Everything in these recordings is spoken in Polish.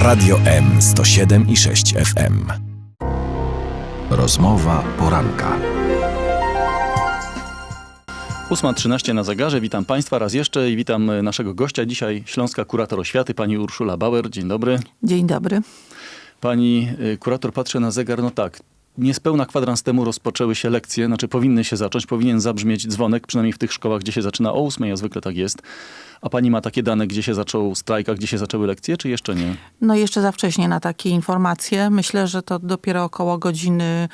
Radio M 107 i 6 FM. Rozmowa poranka. 8.13 na zegarze. Witam Państwa raz jeszcze i witam e, naszego gościa. Dzisiaj Śląska Kurator Oświaty, pani Urszula Bauer. Dzień dobry. Dzień dobry. Pani y, kurator patrzy na zegar, no tak. Niespełna kwadrans temu rozpoczęły się lekcje, znaczy powinny się zacząć, powinien zabrzmieć dzwonek, przynajmniej w tych szkołach, gdzie się zaczyna o 8, a zwykle tak jest. A pani ma takie dane, gdzie się zaczął strajk, a gdzie się zaczęły lekcje, czy jeszcze nie? No jeszcze za wcześnie na takie informacje. Myślę, że to dopiero około godziny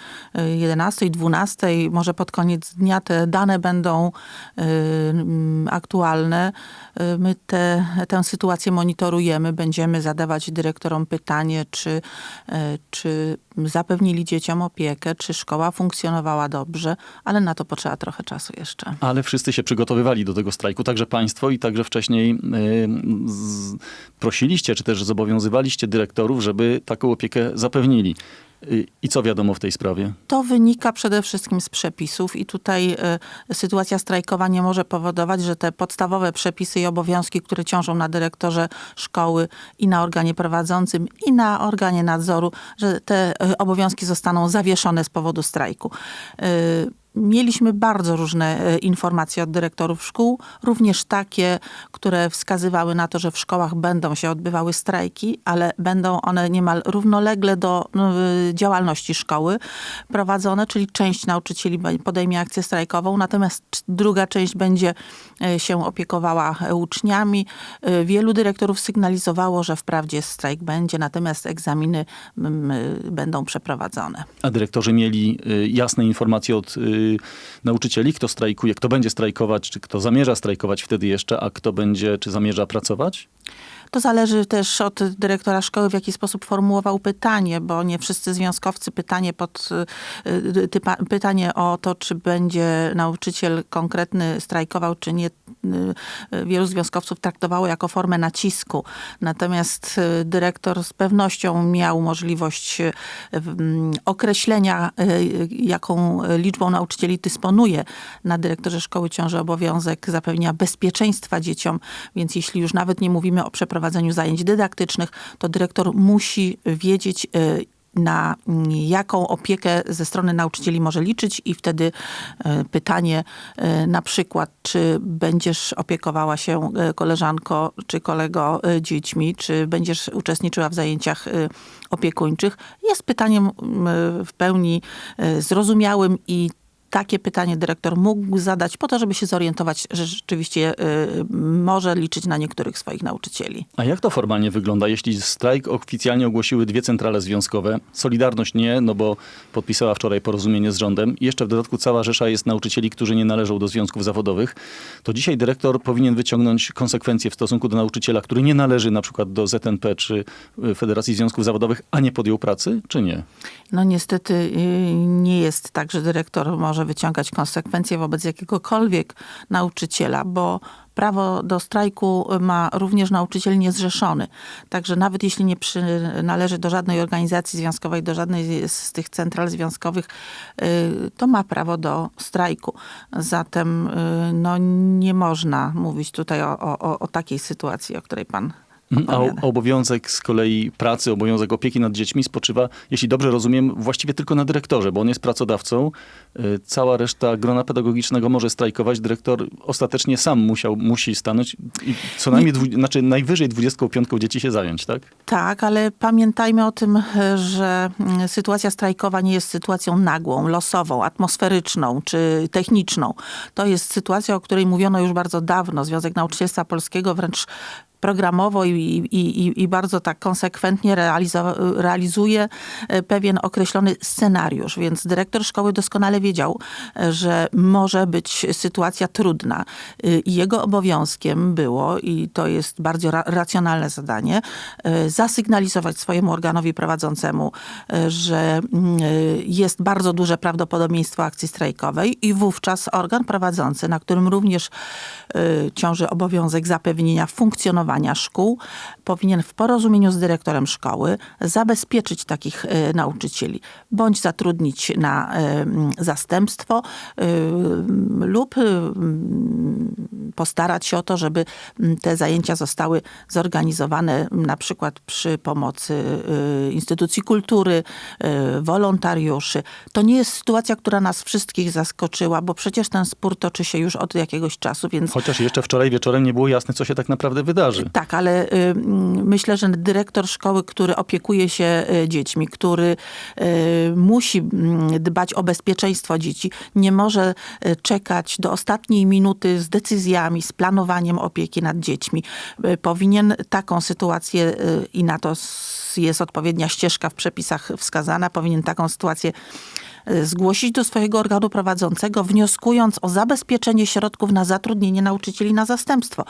11, 12, może pod koniec dnia te dane będą y, mm, aktualne. Y, My te, tę sytuację monitorujemy. Będziemy zadawać dyrektorom pytanie, czy, y, czy zapewnili dzieciom opiekę, czy szkoła funkcjonowała dobrze, ale na to potrzeba trochę czasu jeszcze. Ale wszyscy się przygotowywali do tego strajku, także państwo i także wcześniej y, z, prosiliście, czy też zobowiązywaliście dyrektorów, żeby taką opiekę zapewnili. I co wiadomo w tej sprawie? To wynika przede wszystkim z przepisów i tutaj y, sytuacja strajkowa nie może powodować, że te podstawowe przepisy i obowiązki, które ciążą na dyrektorze szkoły i na organie prowadzącym i na organie nadzoru, że te y, obowiązki zostaną zawieszone z powodu strajku. Y, Mieliśmy bardzo różne e, informacje od dyrektorów szkół, również takie, które wskazywały na to, że w szkołach będą się odbywały strajki, ale będą one niemal równolegle do no, y, działalności szkoły prowadzone, czyli część nauczycieli podejmie akcję strajkową, natomiast druga część będzie e, się opiekowała e, uczniami. E, Wielu dyrektorów sygnalizowało, że wprawdzie strajk będzie, natomiast egzaminy będą przeprowadzone. A dyrektorzy mieli jasne informacje od nauczycieli, kto strajkuje, kto będzie strajkować, czy kto zamierza strajkować wtedy jeszcze, a kto będzie, czy zamierza pracować? To zależy też od dyrektora szkoły, w jaki sposób formułował pytanie, bo nie wszyscy związkowcy pytanie pod y, y, typa, pytanie o to, czy będzie nauczyciel konkretny strajkował, czy nie, y, wielu związkowców traktowało jako formę nacisku. Natomiast dyrektor z pewnością miał możliwość mm, określenia, jaką liczbą nauczycieli dysponuje. Na dyrektorze szkoły ciąży obowiązek zapewnienia bezpieczeństwa dzieciom, więc jeśli już nawet nie mówimy o przeprowadzeniu zajęć dydaktycznych, to dyrektor musi wiedzieć, y, na jaką opiekę ze strony nauczycieli może liczyć i wtedy e, pytanie e, na przykład, czy będziesz opiekowała się koleżanko czy kolego dziećmi, czy będziesz uczestniczyła w zajęciach opiekuńczych, jest pytaniem w pełni zrozumiałym i takie pytanie dyrektor mógł zadać po to, żeby się zorientować, że rzeczywiście y, może liczyć na niektórych swoich nauczycieli. A jak to formalnie wygląda, jeśli strajk oficjalnie ogłosiły dwie centrale związkowe? Solidarność nie, no bo podpisała wczoraj porozumienie z rządem. Jeszcze w dodatku cała rzesza jest nauczycieli, którzy nie należą do związków zawodowych. To dzisiaj dyrektor powinien wyciągnąć konsekwencje w stosunku do nauczyciela, który nie należy na przykład do ZNP czy y, Federacji Związków Zawodowych, a nie podjął pracy, czy nie? No niestety y, nie jest tak, że dyrektor może wyciągać konsekwencje wobec jakiegokolwiek nauczyciela, bo prawo do strajku ma również nauczyciel niezrzeszony. Także nawet jeśli nie przynależy do żadnej organizacji związkowej, do żadnej z tych central związkowych, y, to ma prawo do strajku. Zatem y, no, nie można mówić tutaj o, o, o takiej sytuacji, o której pan A opowiada. o- obowiązek z kolei pracy, obowiązek opieki nad dziećmi spoczywa, jeśli dobrze rozumiem, właściwie tylko na dyrektorze, bo on jest pracodawcą. Y, Cała reszta grona pedagogicznego może strajkować. Dyrektor ostatecznie sam musiał, musi stanąć i co najmniej, dwu, znaczy najwyżej 25 dzieci się zająć, tak? Tak, ale pamiętajmy o tym, że mm, sytuacja strajkowa nie jest sytuacją nagłą, losową, atmosferyczną czy techniczną. To jest sytuacja, o której mówiono już bardzo dawno. Związek Nauczycielstwa Polskiego wręcz programowo i, i, i, bardzo tak konsekwentnie realizuje e, pewien określony scenariusz. Więc dyrektor szkoły doskonale wiedział, e, że może być sytuacja trudna. Y, I jego obowiązkiem było, i to jest bardzo ra- racjonalne zadanie, e, zasygnalizować swojemu organowi prowadzącemu, e, że mm, e, jest bardzo duże prawdopodobieństwo akcji strajkowej i wówczas organ prowadzący, na którym również e, ciąży obowiązek zapewnienia funkcjonowania funkcjonowania szkół powinien w porozumieniu z dyrektorem szkoły zabezpieczyć takich e, nauczycieli, bądź zatrudnić na m, zastępstwo e, lub postarać się o to, żeby m, te zajęcia zostały zorganizowane m, na przykład przy pomocy instytucji kultury, wolontariuszy. To nie jest sytuacja, która nas wszystkich zaskoczyła, bo przecież ten spór toczy się już od jakiegoś czasu, więc Chociaż jeszcze wczoraj wieczorem nie było jasne, co się tak naprawdę wydarzy. Tak, ale y, myślę, że dyrektor szkoły, który opiekuje się y, dziećmi, który y, musi dbać o bezpieczeństwo dzieci, nie może y, czekać do ostatniej minuty z decyzjami, z planowaniem opieki nad dziećmi. Y, Powinien taką sytuację i na to jest odpowiednia ścieżka w przepisach wskazana, powinien taką sytuację zgłosić do swojego organu prowadzącego, wnioskując o zabezpieczenie środków na zatrudnienie nauczycieli na zastępstwo.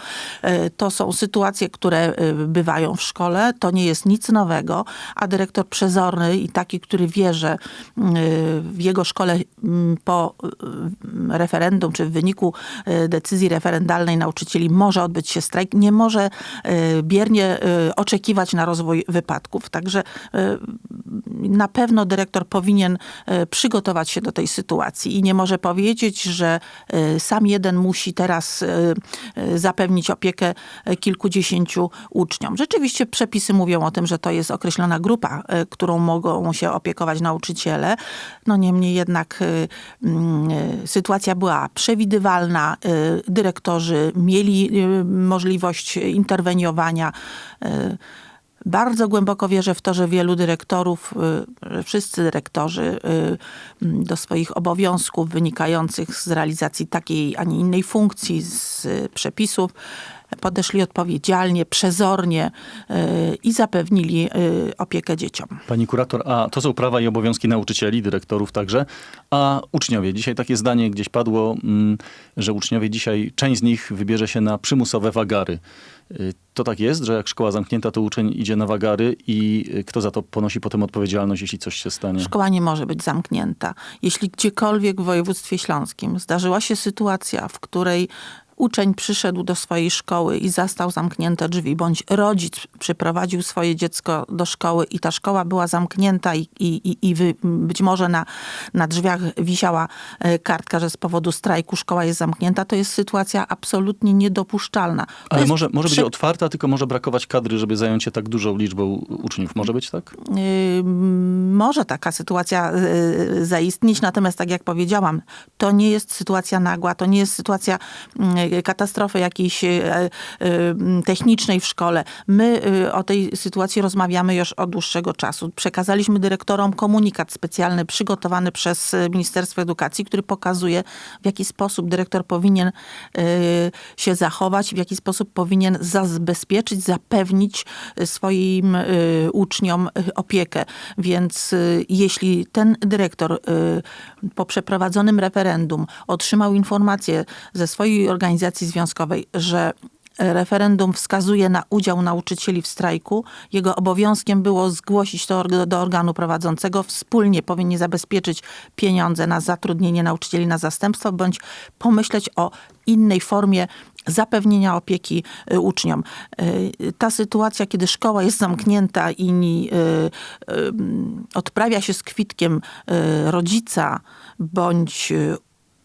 Y, To są sytuacje, które y, bywają w szkole, to nie jest nic nowego, a dyrektor przezorny i taki, który wie, że y, w jego szkole po referendum, czy w wyniku decyzji referendalnej nauczycieli może odbyć się strajk, nie może biernie oczekiwać na rozwój wypadków. Także na pewno dyrektor powinien e, przygotować się do tej sytuacji i nie może powiedzieć, że e, sam jeden musi teraz e, e, zapewnić opiekę kilkudziesięciu uczniom. Rzeczywiście przepisy mówią o tym, że to jest określona grupa, którą mogą się opiekować nauczyciele. No niemniej jednak mm, sytuacja była przewidywalna. Dyrektorzy mieli możliwość interweniowania. Bardzo głęboko wierzę w to, że wielu dyrektorów, y, wszyscy dyrektorzy y, do swoich obowiązków wynikających z realizacji takiej, a nie innej funkcji, z y, przepisów, podeszli odpowiedzialnie, przezornie y, i zapewnili y, opiekę dzieciom. Pani kurator, a to są prawa i obowiązki nauczycieli, dyrektorów także, a uczniowie. Dzisiaj takie zdanie gdzieś padło, mm, że uczniowie dzisiaj, część z nich wybierze się na przymusowe wagary. Y, To tak jest, że jak szkoła zamknięta, to uczeń idzie na wagary i kto za to ponosi potem odpowiedzialność, jeśli coś się stanie? Szkoła nie może być zamknięta. Jeśli gdziekolwiek w województwie śląskim zdarzyła się sytuacja, w której uczeń przyszedł do swojej szkoły i zastał zamknięte drzwi, bądź rodzic przyprowadził swoje dziecko do szkoły i ta szkoła była zamknięta i, i, i- i wy, być może na, na drzwiach wisiała e, kartka, że z powodu strajku szkoła jest zamknięta, to jest sytuacja absolutnie niedopuszczalna. To Ale może, może być przy- otwarta, tylko może brakować kadry, żeby zająć się tak dużą liczbą uczniów. Może być tak? Y, może taka sytuacja y, zaistnieć, natomiast tak jak powiedziałam, to nie jest sytuacja nagła, to nie jest sytuacja y, katastrofy jakiejś y, y, technicznej w szkole. My o tej sytuacji rozmawiamy już od dłuższego czasu. Przekazaliśmy dyrektorom komunikat specjalny przygotowany przez Ministerstwo Edukacji, który pokazuje, w jaki sposób dyrektor powinien się zachować, w jaki sposób powinien zabezpieczyć, zapewnić swoim uczniom opiekę. Więc jeśli ten dyrektor po przeprowadzonym referendum otrzymał informację ze swojej organizacji związkowej, że referendum wskazuje na udział nauczycieli w strajku, jego obowiązkiem było zgłosić to do organu prowadzącego. Wspólnie powinni zabezpieczyć pieniądze na zatrudnienie nauczycieli na zastępstwo, bądź pomyśleć o innej formie zapewnienia opieki y, uczniom. Y, Ta sytuacja, kiedy szkoła jest zamknięta i y, odprawia się z kwitkiem rodzica bądź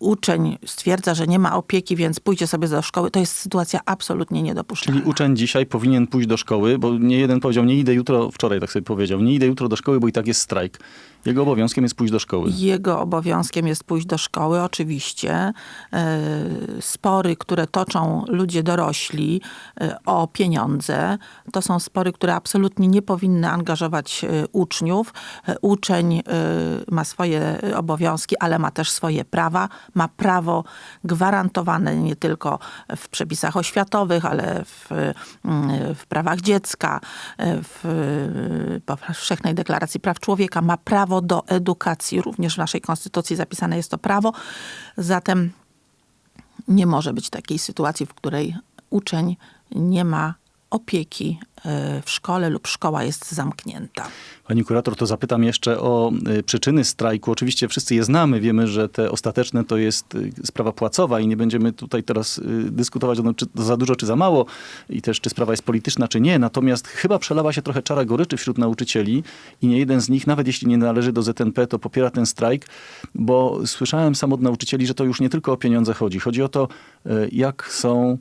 uczeń stwierdza, że nie ma opieki, więc pójdzie sobie do szkoły, to jest sytuacja absolutnie niedopuszczalna. Czyli uczeń dzisiaj powinien pójść do szkoły, bo nie jeden powiedział, nie idę jutro, wczoraj tak sobie powiedział, nie idę jutro do szkoły, bo i tak jest strajk. Jego obowiązkiem jest pójść do szkoły. Jego obowiązkiem jest pójść do szkoły, oczywiście. E, Spory, które toczą ludzie dorośli e, o pieniądze, to są spory, które absolutnie nie powinny angażować e, uczniów. Uczeń ma swoje obowiązki, ale ma też swoje prawa. Ma prawo gwarantowane nie tylko w przepisach oświatowych, ale w, mm, w prawach dziecka, w powszechnej deklaracji praw człowieka. Ma prawo do edukacji. Również w naszej konstytucji zapisane jest to prawo. Zatem nie może być takiej sytuacji, w której uczeń nie ma opieki w szkole lub szkoła jest zamknięta. Pani kurator, to zapytam jeszcze o y, przyczyny strajku. Oczywiście wszyscy je znamy, wiemy, że te ostateczne to jest y, sprawa płacowa i nie będziemy tutaj teraz y, dyskutować o tym, czy za dużo, czy za mało i też czy sprawa jest polityczna, czy nie. Natomiast chyba przelewa się trochę czara goryczy wśród nauczycieli i nie jeden z nich, nawet jeśli nie należy do ZNP, to popiera ten strajk, bo słyszałem sam od nauczycieli, że to już nie tylko o pieniądze chodzi. Chodzi o to, jak są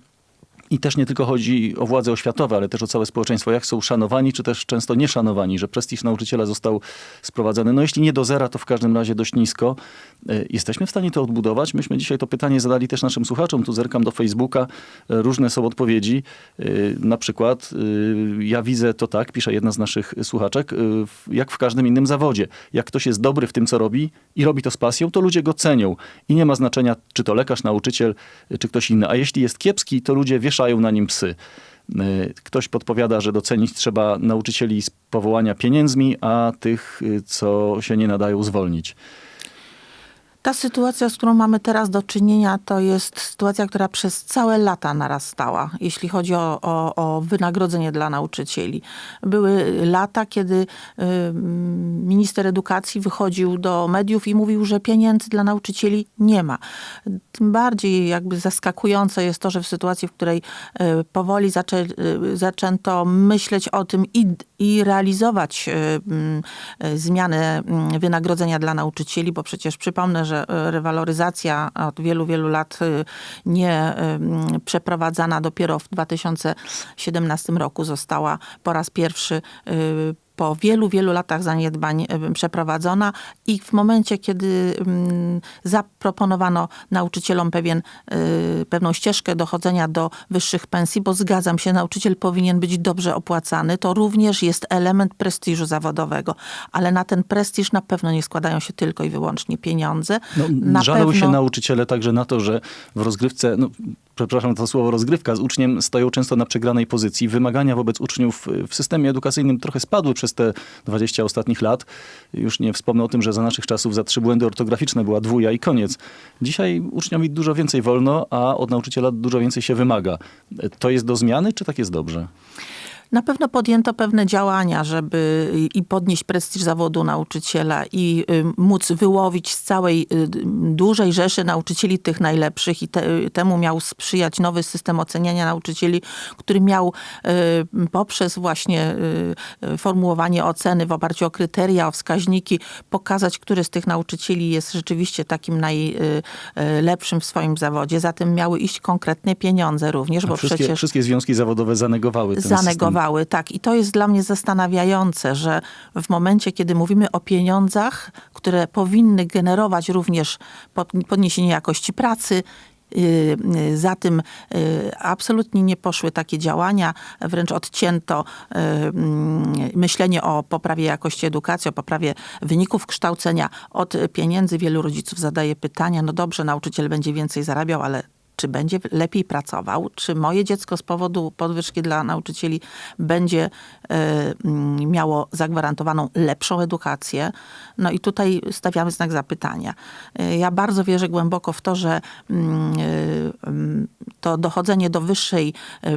i też nie tylko chodzi o władze oświatowe, ale też o całe społeczeństwo, jak są szanowani, czy też często nieszanowani, że prestiż nauczyciela został sprowadzony, no jeśli nie do zera, to w każdym razie dość nisko. E, Jesteśmy w stanie to odbudować? Myśmy dzisiaj to pytanie zadali też naszym słuchaczom, tu zerkam do Facebooka, E, różne są odpowiedzi. E, Na przykład, ja widzę to tak, pisze jedna z naszych słuchaczek, jak w każdym innym zawodzie. Jak ktoś jest dobry w tym, co robi i robi to z pasją, to ludzie go cenią. I nie ma znaczenia, czy to lekarz, nauczyciel, czy ktoś inny. A jeśli jest kiepski, to ludzie wieszają na nim psy. E, Ktoś podpowiada, że docenić trzeba nauczycieli z powołania pieniędzmi, a tych, e, co się nie nadają, zwolnić. Ta sytuacja, z którą mamy teraz do czynienia, to jest sytuacja, która przez całe lata narastała, jeśli chodzi o, o, o wynagrodzenie dla nauczycieli. Były lata, kiedy y, minister edukacji wychodził do mediów i mówił, że pieniędzy dla nauczycieli nie ma. Tym bardziej jakby zaskakujące jest to, że w sytuacji, w której y, powoli zaczę, y, zaczęto myśleć o tym i, i realizować zmianę mm, wynagrodzenia dla nauczycieli, bo przecież przypomnę, że y, rewaloryzacja od wielu, wielu lat y, nie mm, przeprowadzana dopiero w 2017 roku została po raz pierwszy po wielu, wielu latach zaniedbań y, przeprowadzona i w momencie, kiedy mm, zaproponowano nauczycielom pewien, y, pewną ścieżkę dochodzenia do wyższych pensji, bo zgadzam się, nauczyciel powinien być dobrze opłacany, to również jest element prestiżu zawodowego, ale na ten prestiż na pewno nie składają się tylko i wyłącznie pieniądze. No, na żalą pewno... się nauczyciele także na to, że w rozgrywce, no, przepraszam to słowo rozgrywka, z uczniem stoją często na przegranej pozycji. Wymagania wobec uczniów w systemie edukacyjnym trochę spadły przez te 20 ostatnich lat. Już nie wspomnę o tym, że za naszych czasów za trzy błędy ortograficzne była dwuja i koniec. Dzisiaj uczniowi dużo więcej wolno, a od nauczyciela dużo więcej się wymaga. To jest do zmiany, czy tak jest dobrze? Na pewno podjęto pewne działania, żeby i podnieść prestiż zawodu nauczyciela i y, móc wyłowić z całej y, dużej rzeszy nauczycieli tych najlepszych i te, temu miał sprzyjać nowy system oceniania nauczycieli, który miał y, poprzez właśnie y, y, formułowanie oceny w oparciu o kryteria, o wskaźniki, pokazać, który z tych nauczycieli jest rzeczywiście takim najlepszym w swoim zawodzie. Zatem miały iść konkretnie pieniądze również, bo wszystkie, przecież wszystkie związki zawodowe zanegowały ten system. Tak. I to jest dla mnie zastanawiające, że w momencie, kiedy mówimy o pieniądzach, które powinny generować również pod- podniesienie jakości pracy, y, y, Za tym y, absolutnie nie poszły takie działania, wręcz odcięto mm, myślenie o poprawie jakości edukacji, o poprawie wyników kształcenia od pieniędzy. Wielu rodziców zadaje pytania, no dobrze, nauczyciel będzie więcej zarabiał, ale czy będzie lepiej pracował, czy moje dziecko z powodu podwyżki dla nauczycieli będzie mm, miało zagwarantowaną lepszą edukację. No i tutaj stawiamy znak zapytania. E, Ja bardzo wierzę głęboko w to, że mm, to dochodzenie do wyższej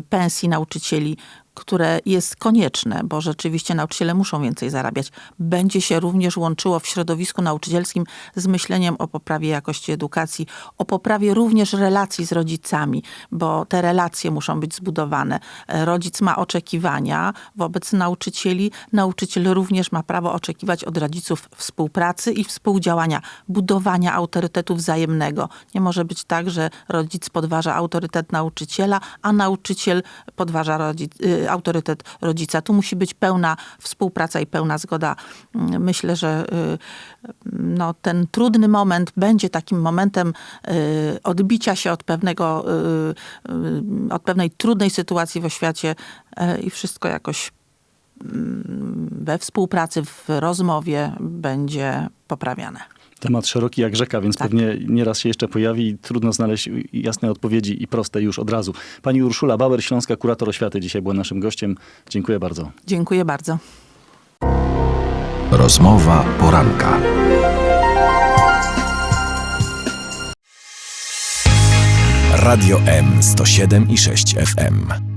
pensji nauczycieli które jest konieczne, bo rzeczywiście nauczyciele muszą więcej zarabiać, będzie się również łączyło w środowisku nauczycielskim z myśleniem o poprawie jakości edukacji, o poprawie również relacji z rodzicami, bo te relacje muszą być zbudowane. E, Rodzic ma oczekiwania wobec nauczycieli, nauczyciel również ma prawo oczekiwać od rodziców współpracy i współdziałania, budowania autorytetu wzajemnego. Nie może być tak, że rodzic podważa autorytet nauczyciela, a nauczyciel podważa rodzic, y, autorytet rodzica. Tu musi być pełna współpraca i pełna zgoda. Mm, Myślę, że y, no, ten trudny moment będzie takim momentem y, odbicia się od pewnego, y, od pewnej trudnej sytuacji w oświacie i wszystko jakoś mm, we współpracy, w rozmowie będzie poprawiane. Temat szeroki jak rzeka, więc Tak. pewnie nieraz się jeszcze pojawi i trudno znaleźć jasne odpowiedzi i proste już od razu. Pani Urszula Bauer, Śląska Kurator Oświaty, dzisiaj była naszym gościem. Dziękuję bardzo. Dziękuję bardzo. Rozmowa poranka. Radio M 107 i 6 FM.